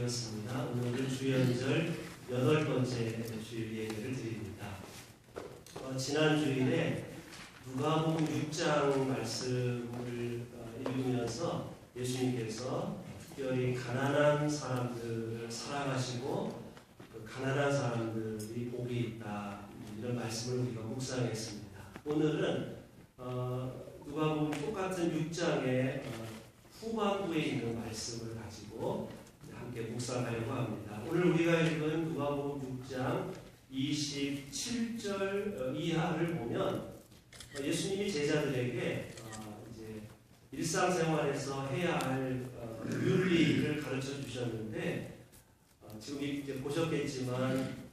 되었습니다. 오늘은 주연절 여덟 번째 주일 예배를 드립니다. 어, 지난 주일에 누가복음 6장 말씀을 어, 읽으면서 예수님께서 특별히 가난한 사람들을 사랑하시고 그 가난한 사람들이 복이 있다 이런 말씀을 우리가 묵상했습니다. 오늘은 어, 누가복음 똑같은 6장의 어, 후반부에 있는 말씀을 가지고 함께 묵상하려고 합니다. 오늘 우리가 읽은 누가복음 6장 27절 이하를 보면 예수님이 제자들에게 어, 이제 일상생활에서 해야 할 어, 윤리를 가르쳐 주셨는데 어, 지금 이제 보셨겠지만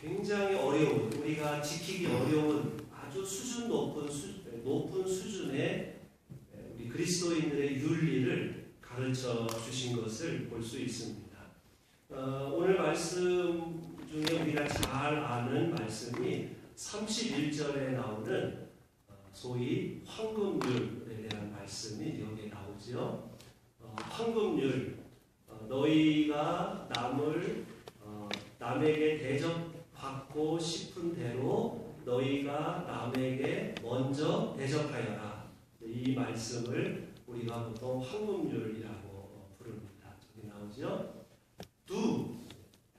굉장히 어려운 우리가 지키기 어려운 아주 수준 높은 수, 높은 수준의 우리 그리스도인들의 윤리를 가르쳐 주신 것을 볼 수 있습니다. 어, 오늘 말씀 중에 우리가 잘 아는 말씀이 31절에 나오는 어, 소위 황금률에 대한 말씀이 여기에 나오죠. 어, 황금률, 어, 너희가 남을 어, 남에게 대접받고 싶은 대로 너희가 남에게 먼저 대접하여라. 이 말씀을 우리가 보통 황금률이라고 부릅니다. 저기 나오죠. Do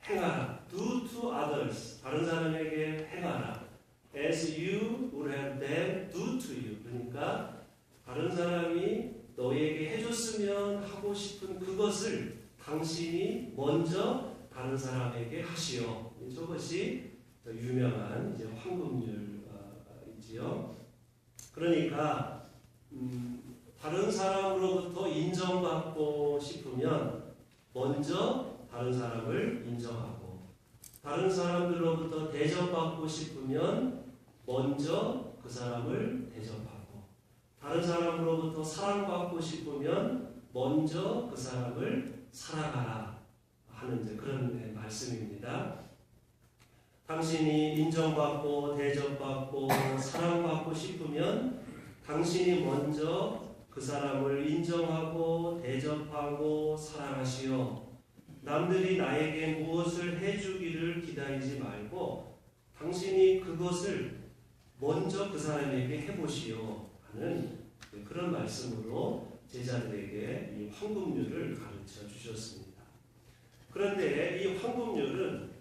행하라. Do to others. 다른 사람에게 행하라. As you would have them do to you. 그러니까 다른 사람이 너에게 해줬으면 하고 싶은 그것을 당신이 먼저 다른 사람에게 하시오. 저것이 유명한 이제 황금률이지요. 그러니까 음, 다른 사람으로부터 인정받고 싶으면 먼저 다른 사람을 인정하고 다른 사람들로부터 대접받고 싶으면 먼저 그 사람을 대접하고 다른 사람으로부터 사랑받고 싶으면 먼저 그 사람을 사랑하라 하는 그런 말씀입니다. 당신이 인정받고 대접받고 사랑받고 싶으면 당신이 먼저 그 사람을 인정하고 대접하고 사랑하시오. 남들이 나에게 무엇을 해주기를 기다리지 말고 당신이 그것을 먼저 그 사람에게 해보시오 하는 그런 말씀으로 제자들에게 이 황금률을 가르쳐 주셨습니다. 그런데 이 황금률은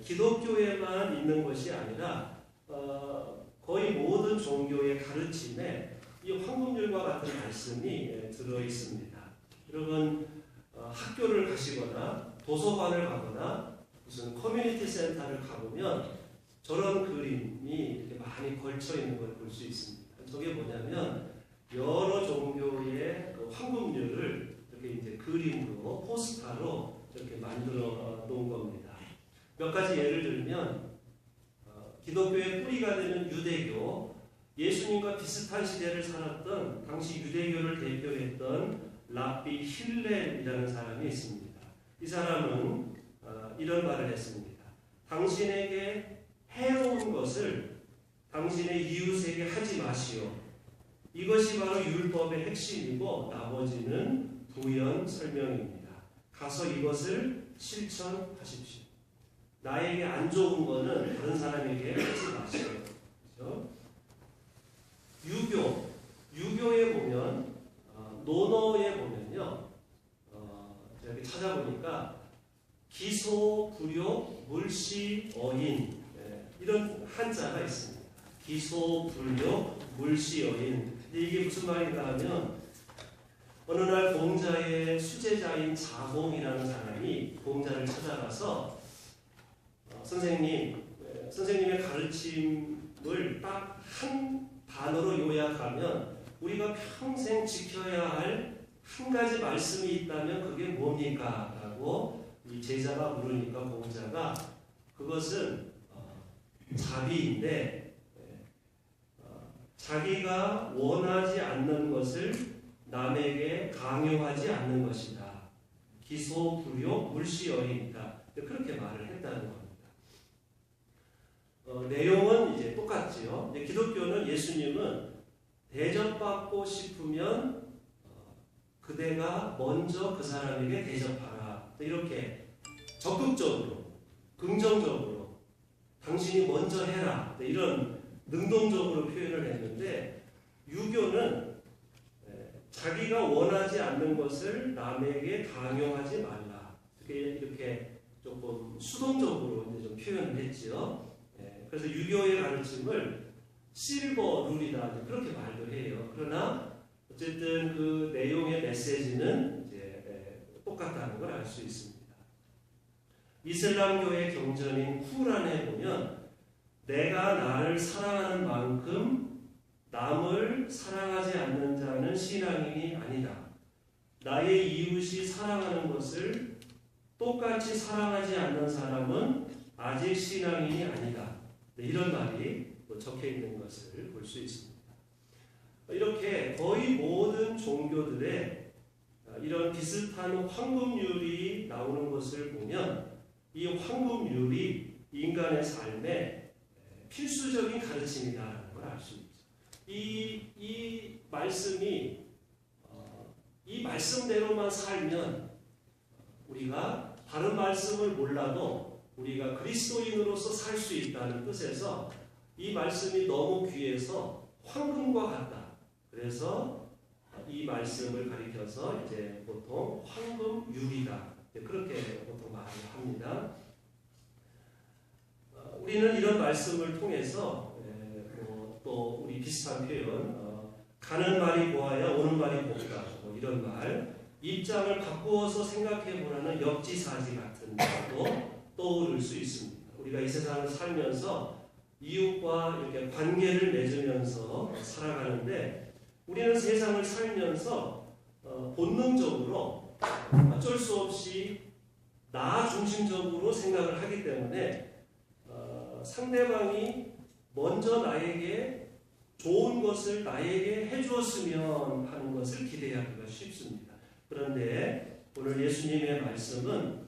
기독교에만 있는 것이 아니라 어, 거의 모든 종교의 가르침에 이 황금률과 같은 말씀이 들어 있습니다. 여러분 어, 학교를 가시거나 도서관을 가거나 무슨 커뮤니티 센터를 가보면 저런 그림이 이렇게 많이 걸쳐 있는 걸 볼 수 있습니다. 저게 뭐냐면 여러 종교의 그 황금률을 이렇게 이제 그림으로 포스타로 이렇게 만들어 놓은 겁니다. 몇 가지 예를 들면 어, 기독교의 뿌리가 되는 유대교, 예수님과 비슷한 시대를 살았던 당시 유대교를 대표했던 라비 힐렐이라는 사람이 있습니다. 이 사람은 어, 이런 말을 했습니다. 당신에게 해로운 것을 당신의 이웃에게 하지 마시오. 이것이 바로 율법의 핵심이고 나머지는 부연 설명입니다. 가서 이것을 실천하십시오. 나에게 안 좋은 거는 다른 사람에게 하지 마시오. 그렇죠? 유교, 유교에 보면 어, 논어에 보면요, 어, 제가 이렇게 찾아보니까 기소, 불효, 물시, 어인 네, 이런 한자가 있습니다. 기소, 불효, 물시, 어인. 이게 무슨 말인가 하면 어느 날 공자의 수제자인 자공이라는 사람이 공자를 찾아가서 어, 선생님, 네, 선생님의 가르침을 딱 한 단어로 요약하면 우리가 평생 지켜야 할 한 가지 말씀이 있다면 그게 뭡니까? 라고 이 제자가 물으니까 공자가 그것은 어, 자비인데 어, 자기가 원하지 않는 것을 남에게 강요하지 않는 것이다. 기소불효 물시여이다. 그렇게 말을 했다는 겁니다. 어, 내용은 이제 똑같지요. 기독교는 예수님은 대접받고 싶으면 어, 그대가 먼저 그 사람에게 대접하라. 적극적으로, 긍정적으로 당신이 먼저 해라 네, 이런 능동적으로 표현을 했는데 유교는 에, 자기가 원하지 않는 것을 남에게 강요하지 말라 이렇게, 조금 수동적으로 이제 좀 표현을 했지요. 에, 그래서 유교의 가르침을 실버 룰이다 그렇게 말도 해요. 그러나 어쨌든 그 내용의 메시지는 이제 에, 똑같다는 걸 알 수 있습니다. 이슬람교의 경전인 쿠란에 보면 내가 나를 사랑하는 만큼 남을 사랑하지 않는 자는 신앙인이 아니다. 나의 이웃이 사랑하는 것을 똑같이 사랑하지 않는 사람은 아직 신앙인이 아니다. 네, 이런 말이 적혀 있는 것을 볼 수 있습니다. 이렇게 거의 모든 종교들의 이런 비슷한 황금률이 나오는 것을 보면 이 황금률이 인간의 삶에 필수적인 가르침이다라는 걸 알 수 있죠. 이, 이 말씀이 어, 이 말씀대로만 살면 우리가 다른 말씀을 몰라도 우리가 그리스도인으로서 살 수 있다는 뜻에서 이 말씀이 너무 귀해서 황금과 같다. 그래서 이 말씀을 가리켜서 이제 보통 황금유리다. 그렇게 보통 말을 합니다. 어, 우리는 이런 말씀을 통해서 뭐또 우리 비슷한 표현, 어, 가는 말이 고와야 오는 말이 곱다. 뭐 이런 말, 입장을 바꾸어서 생각해 보라는 역지사지 같은 것도 떠오를 수 있습니다. 우리가 이 세상을 살면서 이웃과 이렇게 관계를 맺으면서 살아가는데 우리는 세상을 살면서 어, 본능적으로 어쩔 수 없이 나 중심적으로 생각을 하기 때문에 어, 상대방이 먼저 나에게 좋은 것을 나에게 해주었으면 하는 것을 기대하기가 쉽습니다. 그런데 오늘 예수님의 말씀은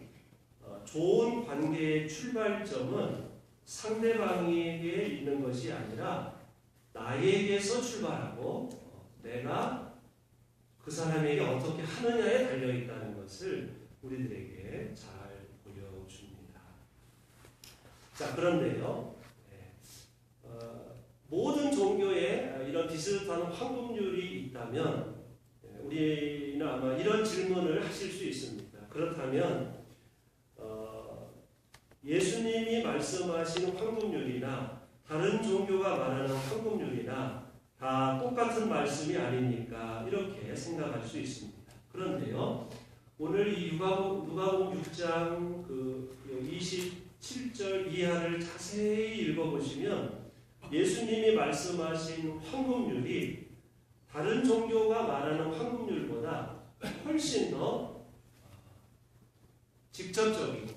어, 좋은 관계의 출발점은 상대방에게 있는 것이 아니라 나에게서 출발하고 어, 내가 그 사람에게 어떻게 하느냐에 달려 있다는 것을 우리들에게 잘 보여줍니다. 자 그런데요, 네. 어, 모든 종교에 이런 비슷한 황금률이 있다면 네, 우리는 아마 이런 질문을 하실 수 있습니다. 그렇다면 어, 예수님이 말씀하신 황금률이나 다른 종교가 말하는 황금률이나 다 똑같은 말씀이 아닙니까? 이렇게 생각할 수 있습니다. 그런데요, 오늘 이 누가복, 누가복 6장 그 27절 이하를 자세히 읽어보시면 예수님이 말씀하신 황금률이 다른 종교가 말하는 황금률보다 훨씬 더 직접적이고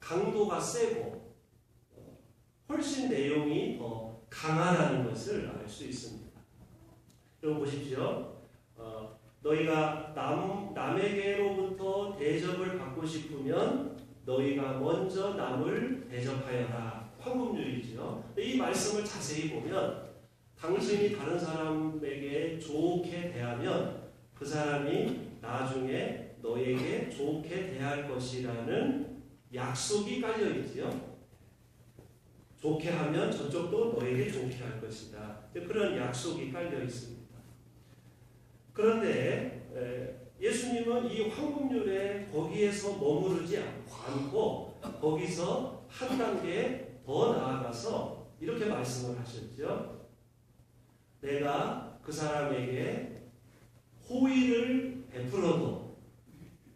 강도가 세고 훨씬 내용이 더 강하다는 것을 알 수 있습니다. 여러분 보십시오. 어, 너희가 남, 남에게로부터 대접을 받고 싶으면 너희가 먼저 남을 대접하여라. 황금률이죠. 이 말씀을 자세히 보면 당신이 다른 사람에게 좋게 대하면 그 사람이 나중에 너에게 좋게 대할 것이라는 약속이 깔려 있지요. 좋게 하면 저쪽도 너에게 좋게 할 것이다. 그런 약속이 깔려 있습니다. 그런데 예수님은 이 황금률에 거기에서 머무르지 않고 거기서 한 단계 더 나아가서 이렇게 말씀을 하셨죠. 내가 그 사람에게 호의를 베풀어도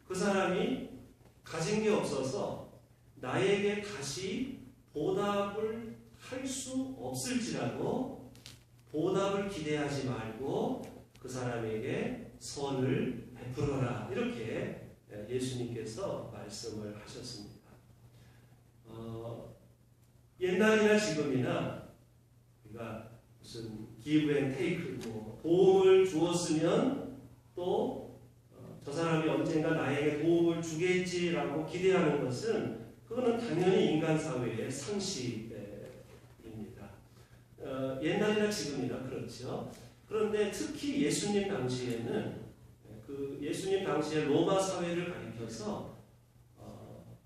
그 사람이 가진 게 없어서 나에게 다시 보답을 할 수 없을지라도 보답을 기대하지 말고 그 사람에게 선을 베풀어라 이렇게 예수님께서 말씀을 하셨습니다. 어, 옛날이나 지금이나 우리가 무슨 기브 앤 테이크 뭐 도움을 주었으면 또 저 사람이 언젠가 나에게 도움을 주겠지라고 기대하는 것은 그거는 당연히 인간 사회의 상식입니다. 어, 옛날이나 지금이나 그렇죠. 그런데 특히 예수님 당시에는 그 예수님 당시에 로마 사회를 가리켜서 어,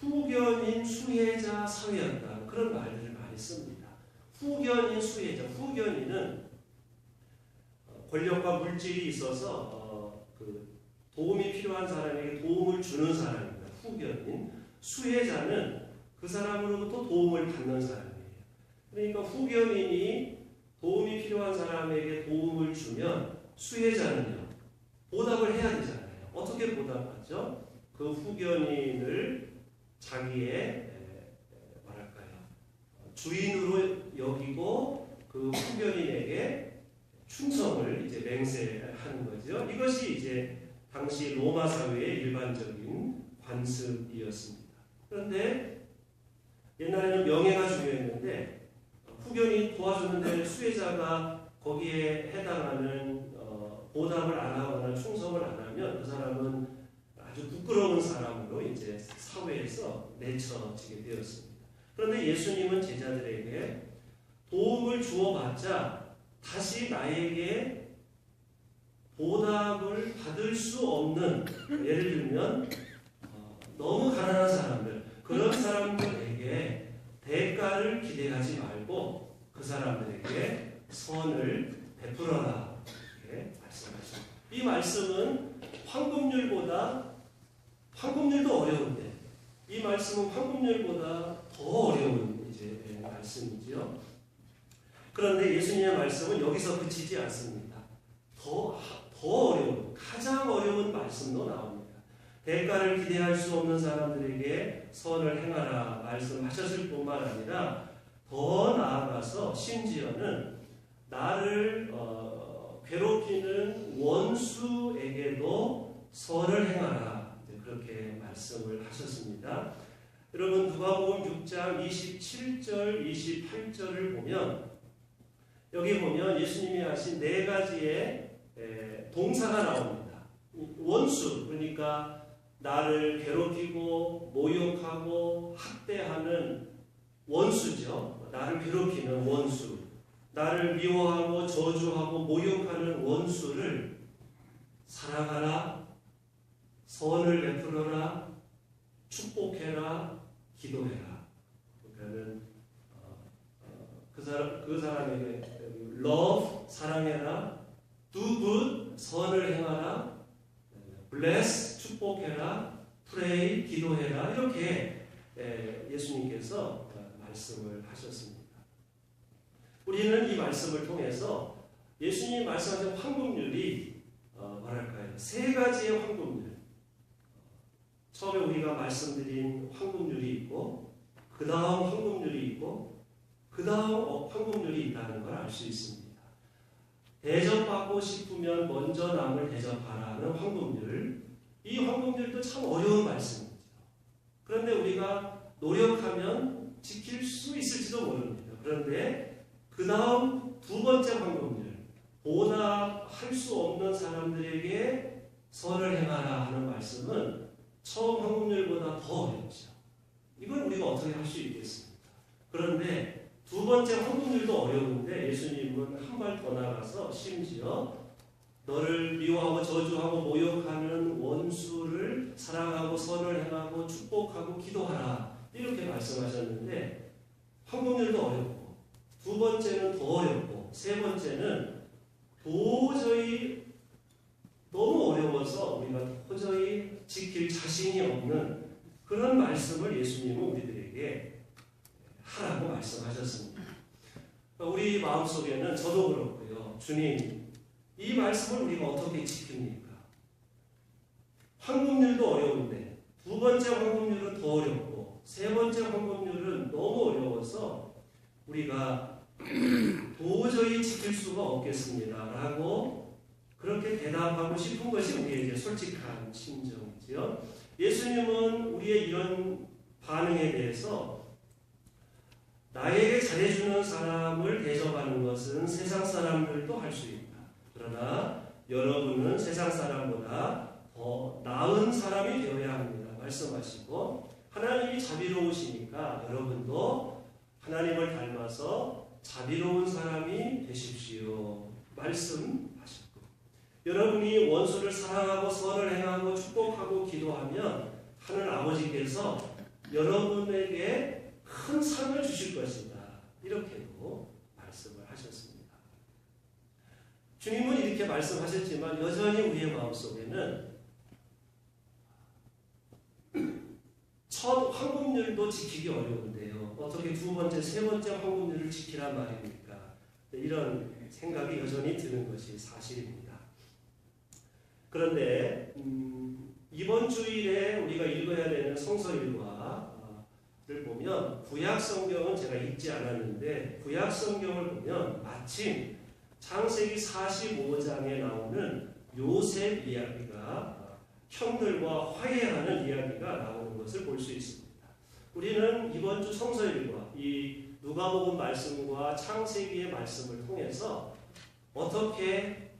후견인 수혜자 사회였다 그런 말들을 많이 씁니다. 후견인 수혜자 후견인은 권력과 물질이 있어서 어, 그 도움이 필요한 사람에게 도움을 주는 사람입니다. 후견인. 수혜자는 그 사람으로부터 도움을 받는 사람이에요. 그러니까 후견인이 도움이 필요한 사람에게 도움을 주면 수혜자는요 보답을 해야 되잖아요. 어떻게 보답하죠? 그 후견인을 자기의 에, 뭐랄까요 주인으로 여기고 그 후견인에게 충성을 이제 맹세하는 거죠. 이것이 이제 당시 로마 사회의 일반적인 관습이었습니다. 그런데 옛날에는 명예가 중요했는데 후견이 도와주는데 수혜자가 거기에 해당하는 어, 보답을 안 하거나 충성을 안 하면 그 사람은 아주 부끄러운 사람으로 이제 사회에서 내쳐지게 되었습니다. 그런데 예수님은 제자들에게 도움을 주어봤자 다시 나에게 보답을 받을 수 없는 예를 들면 어, 너무 가난한 사람들 그런 사람들에게 대가를 기대하지 말고 그 사람들에게 선을 베풀어라 이렇게 말씀하십니다. 이 말씀은 황금률보다 황금률도 어려운데 이 말씀은 황금률보다 더 어려운 이제 말씀이지요. 그런데 예수님의 말씀은 여기서 그치지 않습니다. 더, 더 어려운, 가장 어려운 말씀도 나옵니다. 대가를 기대할 수 없는 사람들에게 선을 행하라 말씀하셨을 뿐만 아니라 더 나아가서 심지어는 나를 어, 괴롭히는 원수에게도 선을 행하라 그렇게 말씀을 하셨습니다. 여러분 누가복음 6장 27절 28절을 보면 여기 보면 예수님이 하신 네 가지의 동사가 나옵니다. 원수 그러니까 나를 괴롭히고 모욕하고 학대하는 원수죠. 나를 괴롭히는 원수. 나를 미워하고 저주하고 모욕하는 원수를 사랑하라, 선을 베풀어라, 축복해라, 기도해라. 그러니까는 어, 어, 그 사람 그 사람에게 love 사랑해라, good 선을 행하라, bless 축복해라, pray 기도해라 이렇게 예수님께서 말씀을 하셨습니다. 우리는 이 말씀을 통해서 예수님이 말씀하신 황금률이 어, 뭐랄까요 세 가지의 황금률 처음에 우리가 말씀드린 황금률이 있고 그 다음 황금률이 있고 그 다음 황금률이 있다는 걸 알 수 있습니다. 대접받고 싶으면 먼저 남을 대접하라는 황금률 이 황금률도 참 어려운 말씀이죠. 그런데 우리가 노력하면 지킬 수 있을지도 모릅니다. 그런데 그 다음 두 번째 황금률 보답할 수 없는 사람들에게 선을 행하라 하는 말씀은 처음 황금률보다 더 어렵죠. 이걸 우리가 어떻게 할 수 있겠습니까? 그런데 두 번째 황금률도 어려운데 예수님은 한 발 더 나가서 심지어 너를 미워하고 저주하고 모욕하는 원수를 사랑하고 선을 행하고 축복하고 기도하라. 이렇게 말씀하셨는데 황금률도 어렵고 두 번째는 더 어렵고 세 번째는 도저히 너무 어려워서 우리가 도저히 지킬 자신이 없는 그런 말씀을 예수님은 우리들에게 하라고 말씀하셨습니다. 우리 마음속에는 저도 그렇고요. 주님, 이 말씀을 우리가 어떻게 지킵니까? 황금률도 어려운데 두 번째 황금률은 더 어렵고 세 번째 황금률은 너무 어려워서 우리가 도저히 지킬 수가 없겠습니다. 라고 그렇게 대답하고 싶은 것이 우리에게 솔직한 심정이지요. 예수님은 우리의 이런 반응에 대해서 나에게 잘해주는 사람을 대접하는 것은 세상 사람들도 할 수 있다. 그러나 여러분은 세상 사람보다 더 나은 사람이 되어야 합니다. 말씀하시고 하나님이 자비로우시니까 여러분도 하나님을 닮아서 자비로운 사람이 되십시오. 말씀하셨고 여러분이 원수를 사랑하고 선을 행하고 축복하고 기도하면 하늘 아버지께서 여러분에게 큰 상을 주실 것이다. 이렇게도 말씀을 하셨습니다. 주님은 이렇게 말씀하셨지만 여전히 우리의 마음속에는 첫 황금률도 지키기 어려운데요. 어떻게 두 번째, 세 번째 황금률을 지키란 말입니까? 이런 생각이 여전히 드는 것이 사실입니다. 그런데 음, 이번 주일에 우리가 읽어야 되는 성서일과 를 보면 구약 성경은 제가 읽지 않았는데 구약 성경을 보면 마침 창세기 45장에 나오는 요셉 이야기가 형들과 화해하는 이야기가 나오는 것을 볼 수 있습니다. 우리는 이번 주 성서일과 이 누가복음 말씀과 창세기의 말씀을 통해서 어떻게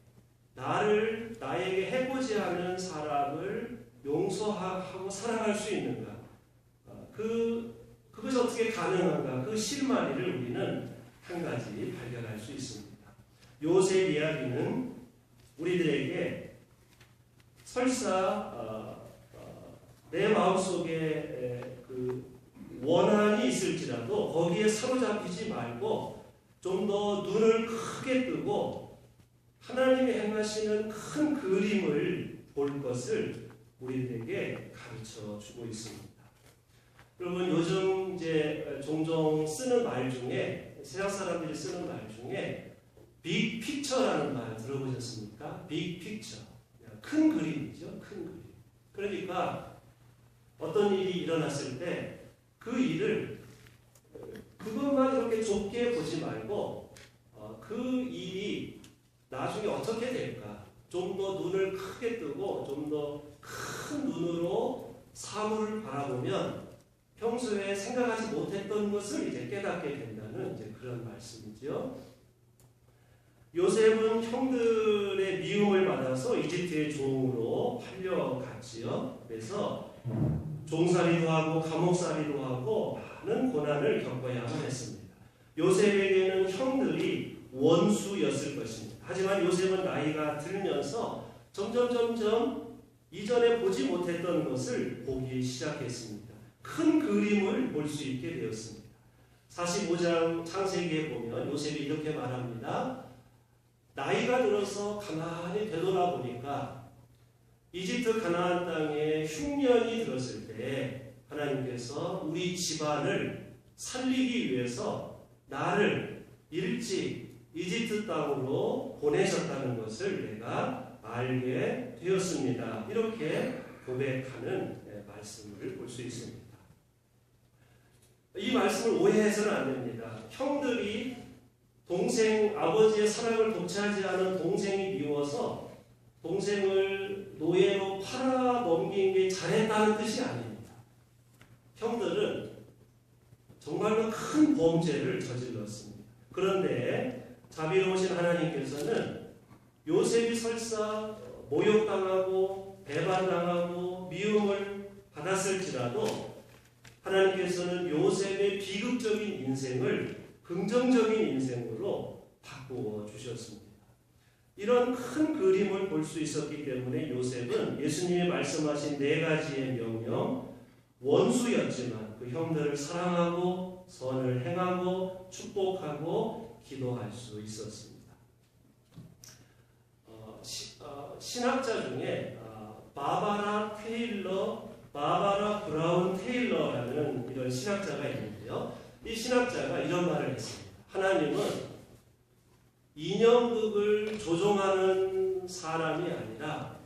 나를 나에게 해보지 않은 사람을 용서하고 사랑할 수 있는가? 어, 그 그것이 어떻게 가능한가? 그 실마리를 우리는 한 가지 발견할 수 있습니다. 요셉 이야기는 우리들에게 설사 어, 어, 내 마음속에 그 원한이 있을지라도 거기에 사로잡히지 말고 좀 더 눈을 크게 뜨고 하나님이 행하시는 큰 그림을 볼 것을 우리들에게 가르쳐 주고 있습니다. 여러분 요즘 이제 종종 쓰는 말 중에 세상 사람들이 쓰는 말 중에 빅 픽처라는 말 들어보셨습니까? 빅 픽처. 큰 그림이죠. 큰 그림. 그러니까 어떤 일이 일어났을 때 그 일을 그것만 이렇게 좁게 보지 말고 어, 그 일이 나중에 어떻게 될까? 좀 더 눈을 크게 뜨고 좀 더 큰 눈으로 사물을 바라보면 평소에 생각하지 못했던 것을 이제 깨닫게 된다는 이제 그런 말씀이죠. 요셉은 형들의 미움을 받아서 이집트의 종으로 팔려갔지요. 그래서 종살이도 하고 감옥살이도 하고 많은 고난을 겪어야만 했습니다. 요셉에게는 형들이 원수였을 것입니다. 하지만 요셉은 나이가 들면서 점점 점점 이전에 보지 못했던 것을 보기 시작했습니다. 큰 그림을 볼 수 있게 되었습니다. 45장 창세기에 보면 요셉이 이렇게 말합니다. 나이가 들어서 가만히 되돌아보니까 이집트 가나안 땅에 흉년이 들었을 때 하나님께서 우리 집안을 살리기 위해서 나를 일찍 이집트 땅으로 보내셨다는 것을 내가 알게 되었습니다. 이렇게 고백하는 네, 말씀을 볼 수 있습니다. 이 말씀을 오해해서는 안 됩니다. 형들이 동생 아버지의 사랑을 독차지 않은 동생이 미워서 동생을 노예로 팔아 넘긴 게 잘했다는 뜻이 아닙니다. 형들은 정말로 큰 범죄를 저질렀습니다. 그런데 자비로우신 하나님께서는 요셉이 설사 모욕당하고 배반당하고 미움을 받았을지라도 하나님께서는 요셉의 비극적인 인생을 긍정적인 인생으로 바꾸어 주셨습니다. 이런 큰 그림을 볼 수 있었기 때문에 요셉은 예수님이 말씀하신 네 가지의 명령, 원수였지만 그 형들을 사랑하고 선을 행하고 축복하고 기도할 수 있었습니다. 어, 시, 어, 신학자 중에 어, 바바라 테일러, 바바라 브라운 테일러라는 이런 신학자가 있는데요. 이 신학자가 이런 말을 했습니다. 하나님은 인형극을 조종하는 사람이 아니라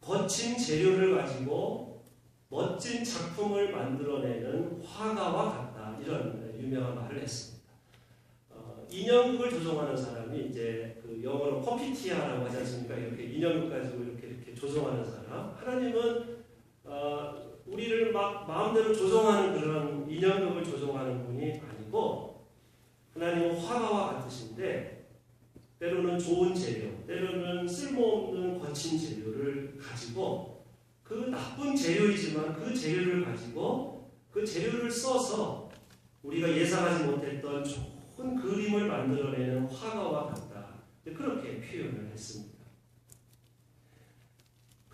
거친 재료를 가지고 멋진 작품을 만들어내는 화가와 같다. 이런 유명한 말을 했습니다. 어, 인형극을 조종하는 사람이 이제 그 영어로 커피티아라고 하지 않습니까? 이렇게 인형극 가지고 이렇게 조종하는 사람. 하나님은 어, 우리를 막 마음대로 조종하는 그런 인형극을 조종하는 분이 아니고 하나님은 화가와 같으신데 때로는 좋은 재료, 때로는 쓸모없는 거친 재료를 가지고 그 나쁜 재료이지만 그 재료를 가지고 그 재료를 써서 우리가 예상하지 못했던 좋은 그림을 만들어내는 화가와 같다. 그렇게 표현을 했습니다.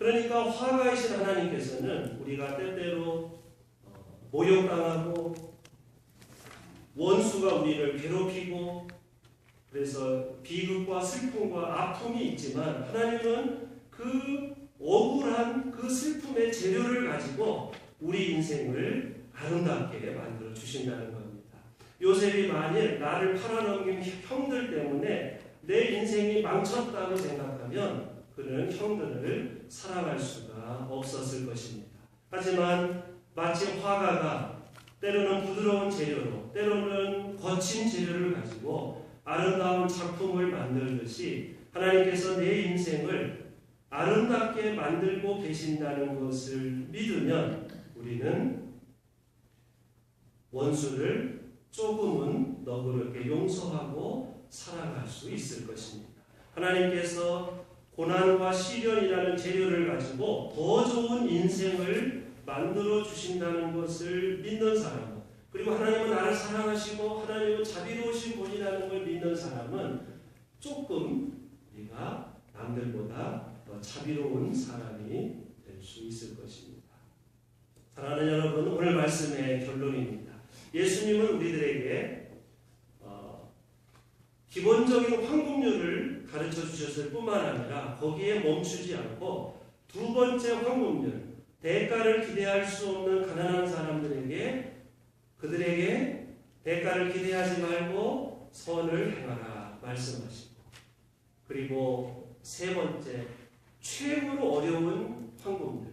그러니까 화가이신 하나님께서는 우리가 때때로 어, 모욕당하고 원수가 우리를 괴롭히고 그래서 비극과 슬픔과 아픔이 있지만 하나님은 그 억울한 그 슬픔의 재료를 가지고 우리 인생을 아름답게 만들어 주신다는 겁니다. 요셉이 만일 나를 팔아넘긴 형들 때문에 내 인생이 망쳤다고 생각하면 그는 형들을 사랑할 수가 없었을 것입니다. 하지만 마치 화가가 때로는 부드러운 재료로 때로는 거친 재료를 가지고 아름다운 작품을 만들듯이 하나님께서 내 인생을 아름답게 만들고 계신다는 것을 믿으면 우리는 원수를 조금은 너그럽게 용서하고 사랑할 수 있을 것입니다. 하나님께서 고난과 시련이라는 재료를 가지고 더 좋은 인생을 만들어 주신다는 것을 믿는 사람, 그리고 하나님은 나를 사랑하시고 하나님은 자비로우신 분이라는 걸 믿는 사람은 조금 우리가 남들보다 더 자비로운 사람이 될 수 있을 것입니다. 사랑하는 여러분, 오늘 말씀의 결론입니다. 예수님은 우리들에게 어, 기본적인 황금률을 가르쳐 주셨을 뿐만 아니라 거기에 멈추지 않고 두 번째 황금률, 대가를 기대할 수 없는 가난한 사람들에게 그들에게 대가를 기대하지 말고 선을 행하라 말씀하시고 그리고 세 번째 최고로 어려운 황금들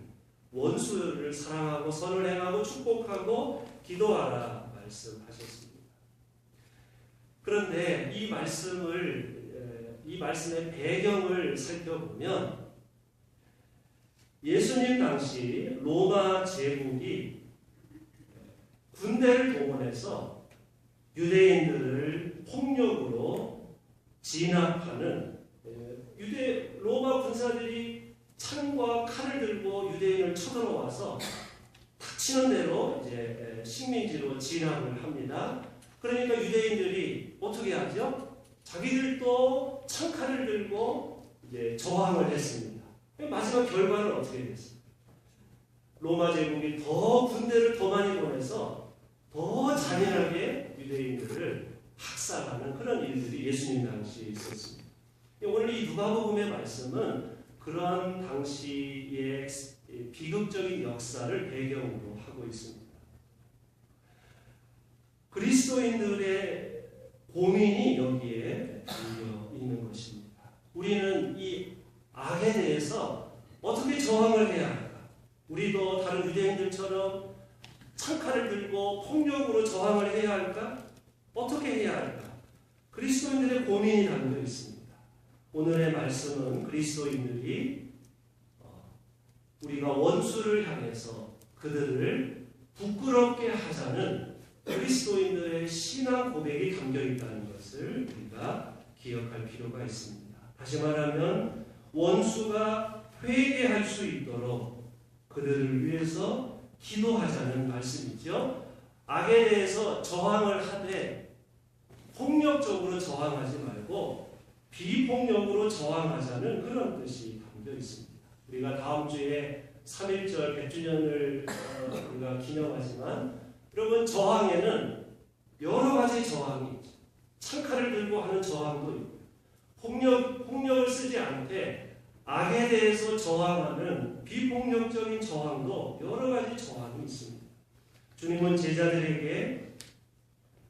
원수를 사랑하고 선을 행하고 축복하고 기도하라 말씀하셨습니다. 그런데 이 말씀을 이 말씀의 배경을 살펴보면 예수님 당시 로마 제국이 군대를 동원해서 유대인들을 폭력으로 진압하는 유대 로마 군사들이 창과 칼을 들고 유대인을 쳐들어와서 닥치는 대로 이제 식민지로 진압을 합니다. 그러니까 유대인들이 어떻게 하죠? 자기들도 창칼을 들고 이제 저항을 했습니다. 마지막 결과는 어떻게 됐습니까? 로마 제국이 더 군대를 더 많이 보내서 더 잔인하게 유대인들을 학살하는 그런 일들이 예수님 당시에 있었습니다. 오늘 이 누가복음의 말씀은 그러한 당시의 비극적인 역사를 배경으로 하고 있습니다. 그리스도인들의 고민이 여기에 담겨 있는 것입니다. 우리는 이 악에 대해서 어떻게 저항을 해야 할까? 우리도 다른 유대인들처럼 창칼을 들고 폭력으로 저항을 해야 할까? 어떻게 해야 할까? 그리스도인들의 고민이 담겨 있습니다. 오늘의 말씀은 그리스도인들이 어, 우리가 원수를 향해서 그들을 부끄럽게 하자는 그리스도인들의 신앙 고백이 담겨 있다는 것을 우리가 기억할 필요가 있습니다. 다시 말하면 원수가 회개할 수 있도록 그들을 위해서 기도하자는 말씀이죠. 악에 대해서 저항을 하되 폭력적으로 저항하지 말고 비폭력으로 저항하자는 그런 뜻이 담겨 있습니다. 우리가 다음 주에 3.1절 100주년을 어, 우리가 기념하지만 여러분 저항에는 여러 가지 저항이 있죠. 창칼을 들고 하는 저항도 있고 폭력, 폭력을 쓰지 않되 악에 대해서 저항하는 비폭력적인 저항도 여러 가지 저항이 있습니다. 주님은 제자들에게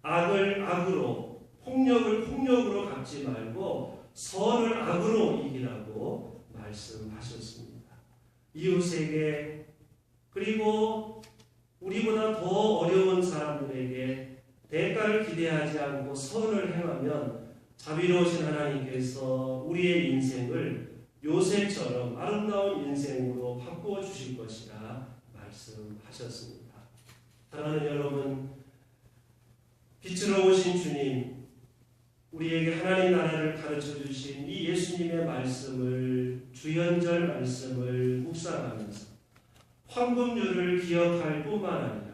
악을 악으로 폭력을 폭력으로 갚지 말고 선을 악으로 이기라고 말씀하셨습니다. 이웃에게 그리고 우리보다 더 어려운 사람들에게 대가를 기대하지 않고 선을 행하면 자비로우신 하나님께서 우리의 인생을 요새처럼 아름다운 인생으로 바꾸어 주실 것이라 말씀하셨습니다. 사랑하는 여러분, 빛으로 오신 주님, 우리에게 하나님 나라를 가르쳐 주신 이 예수님의 말씀을 주연절 말씀을 묵상하면 서 황금률을 기억할 뿐만